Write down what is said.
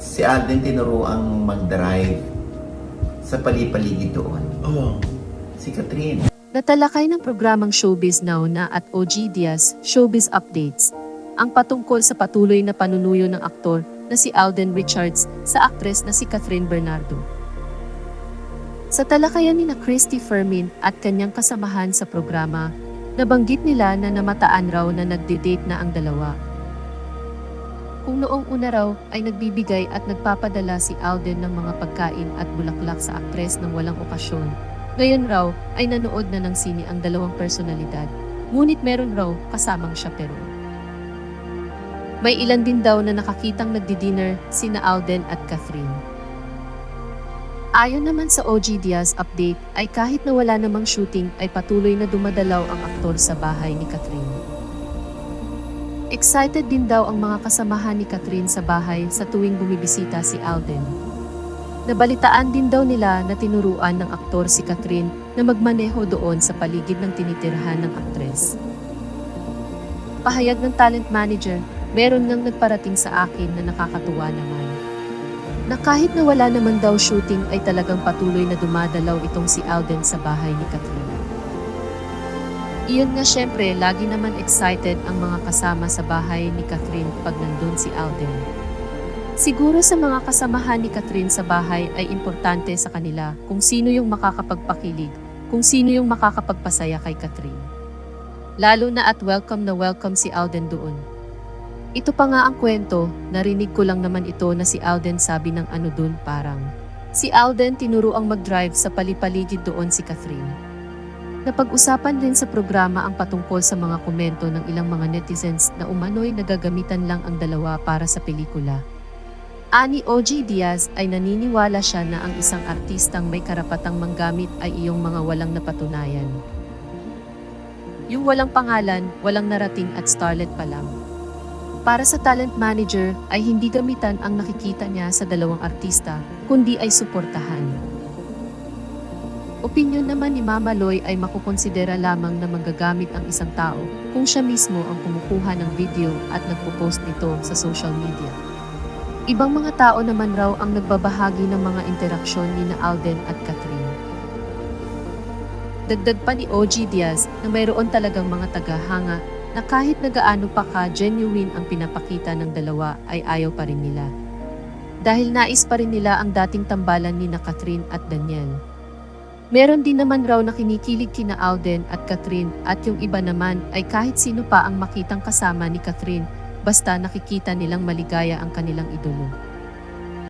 si Alden tinuro ang mag-drive sa palipaligid doon. Oo. Si Catherine. Natalakay ng programang Showbiz Now na at OG Diaz Showbiz Updates ang patungkol sa patuloy na panunuyo ng aktor na si Alden Richards sa aktres na si Catherine Bernardo. Sa talakayan ni na Christy Fermin at kanyang kasamahan sa programa, nabanggit nila na namataan raw na nagde-date na ang dalawa. Kung noong una raw ay nagbibigay at nagpapadala si Alden ng mga pagkain at bulaklak sa aktres ng walang okasyon, ngayon raw ay nanood na ng sine ang dalawang personalidad, ngunit meron raw kasamang chaperon. May ilan din daw na nakakitang nagdi-dinner sina Alden at Catherine. Ayon naman sa OG Diaz update ay kahit na wala namang shooting ay patuloy na dumadalaw ang aktor sa bahay ni Catherine. Excited din daw ang mga kasamahan ni Catherine sa bahay sa tuwing bumibisita si Alden. Nabalitaan din daw nila na tinuruan ng aktor si Catherine na magmaneho doon sa paligid ng tinitirhan ng aktres. Pahayag ng talent manager, meron nang nagparating sa akin na nakakatuwa naman. Na kahit na wala naman daw shooting ay talagang patuloy na dumadalaw itong si Alden sa bahay ni Catherine. Iyon nga syempre, lagi naman excited ang mga kasama sa bahay ni Catherine pag nandun si Alden. Siguro sa mga kasamahan ni Catherine sa bahay ay importante sa kanila kung sino yung makakapagpakilig, kung sino yung makakapagpasaya kay Catherine. Lalo na at welcome na welcome si Alden doon. Ito pa nga ang kwento, narinig ko lang naman ito na si Alden sabi ng ano dun parang. Si Alden tinuro ang mag-drive sa palipaligid doon si Catherine. Napag-usapan din sa programa ang patungkol sa mga komento ng ilang mga netizens na umano'y nagagamitan lang ang dalawa para sa pelikula. Ani OG Diaz ay naniniwala siya na ang isang artistang may karapatang manggamit ay iyong mga walang napatunayan. Yung walang pangalan, walang narating at starlet pa lang. Para sa talent manager ay hindi gamitan ang nakikita niya sa dalawang artista, kundi ay suportahan. Opinyon naman ni Mama Loy ay makukonsidera lamang na manggagamit ang isang tao kung siya mismo ang kumukuha ng video at nagpo-post nito sa social media. Ibang mga tao naman raw ang nagbabahagi ng mga interaksyon ni na Alden at Catherine. Dagdag pa ni OG Diaz na mayroon talagang mga tagahanga na kahit nagaano pa ka genuine ang pinapakita ng dalawa ay ayaw pa rin nila. Dahil nais pa rin nila ang dating tambalan ni na Catherine at Daniel. Meron din naman raw na kinikilig kina Alden at Catherine at yung iba naman ay kahit sino pa ang makitang kasama ni Catherine basta nakikita nilang maligaya ang kanilang idolo.